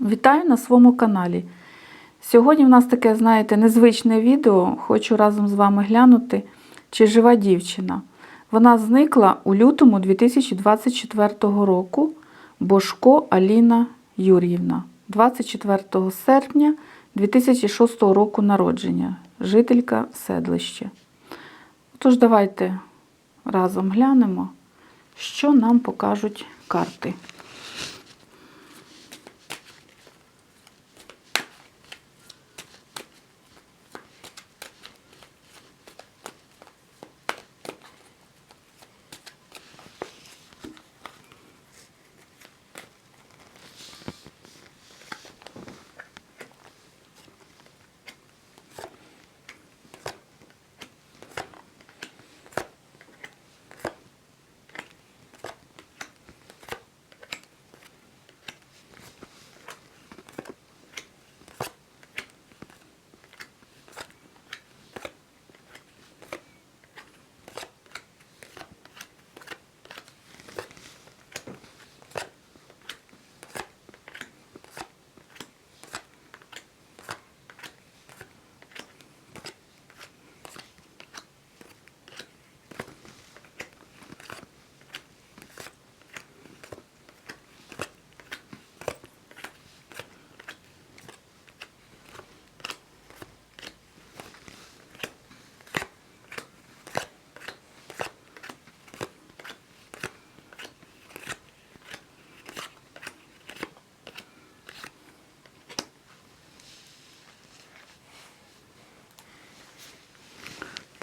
Вітаю на своєму каналі. Сьогодні в нас таке, знаєте, незвичне відео. Хочу разом з вами глянути, чи жива дівчина. Вона зникла у лютому 2024 року. Бошко Аліна Юр'ївна, 24 серпня 2006 року народження, жителька седлища. Тож давайте разом глянемо, що нам покажуть карти.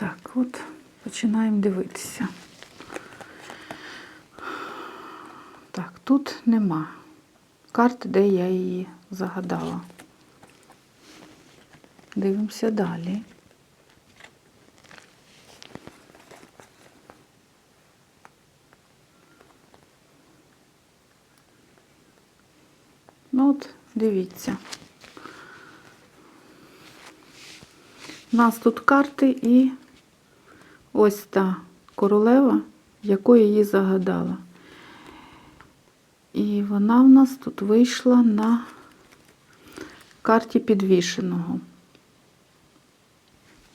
Так, от починаємо дивитися. Так, тут нема карти, де я її загадала. Дивимося далі. Ну от, дивіться. У нас тут карти і ось та королева, яку я її загадала. І вона в нас тут вийшла на карті підвішеного.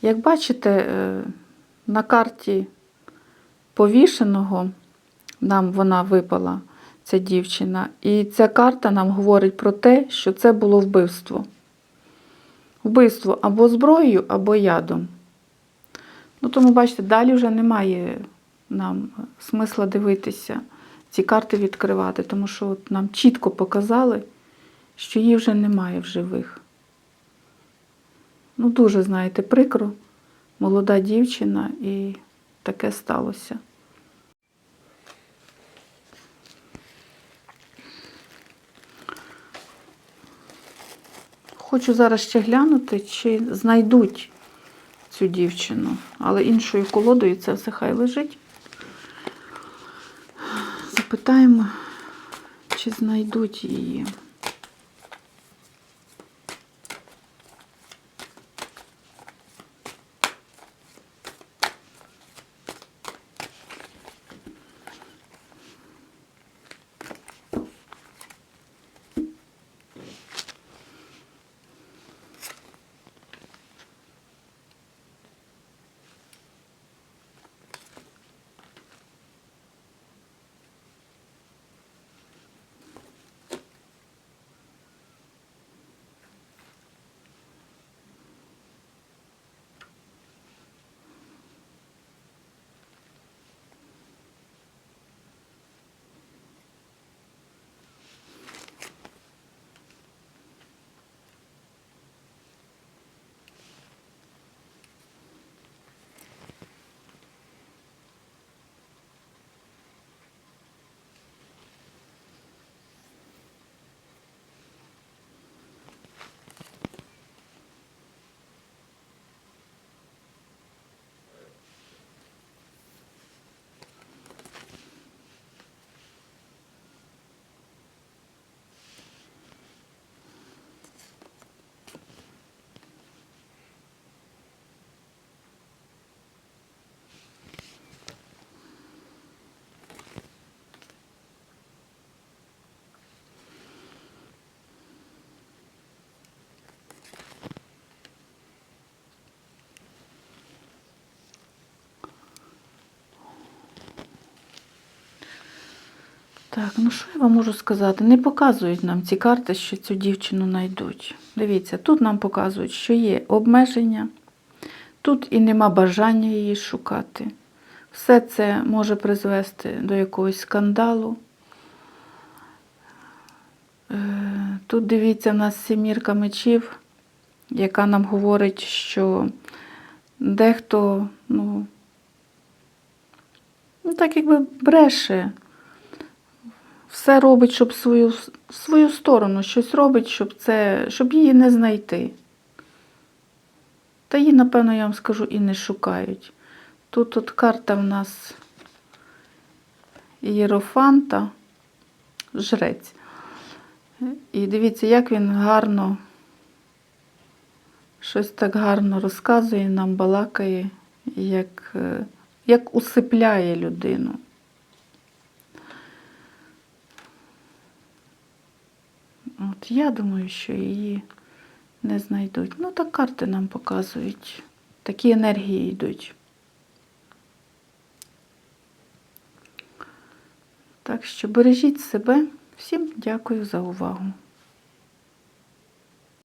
Як бачите, е, на карті повішеного нам вона випала, ця дівчина, і ця карта нам говорить про те, що це було вбивство. Вбивство або зброєю, або ядом. Ну, тому, бачите, далі вже немає нам смисла дивитися, ці карти відкривати, тому що от нам чітко показали, що її вже немає в живих. Ну, дуже, знаєте, прикро, молода дівчина, і таке сталося. Хочу зараз ще глянути, чи знайдуть цю дівчину, але іншою колодою це все хай лежить. Запитаємо, чи знайдуть її. Так, ну що я вам можу сказати? Не показують нам ці карти, що цю дівчину знайдуть. Дивіться, тут нам показують, що є обмеження, тут і нема бажання її шукати. Все це може призвести до якогось скандалу. Е, Тут дивіться, в нас сімірка мечів, яка нам говорить, що дехто, ну, ну так якби бреше, все робить, щоб свою, свою сторону щось робить, щоб, це, щоб її не знайти. Та її, напевно, я вам скажу, і не шукають. Тут от карта в нас Єрофанта, жрець. І дивіться, як він гарно, щось так гарно розказує нам, балакає, як, як усипляє людину. От я думаю, що її не знайдуть. Ну, так карти нам показують. Такі енергії йдуть. Так що бережіть себе. Всім дякую за увагу.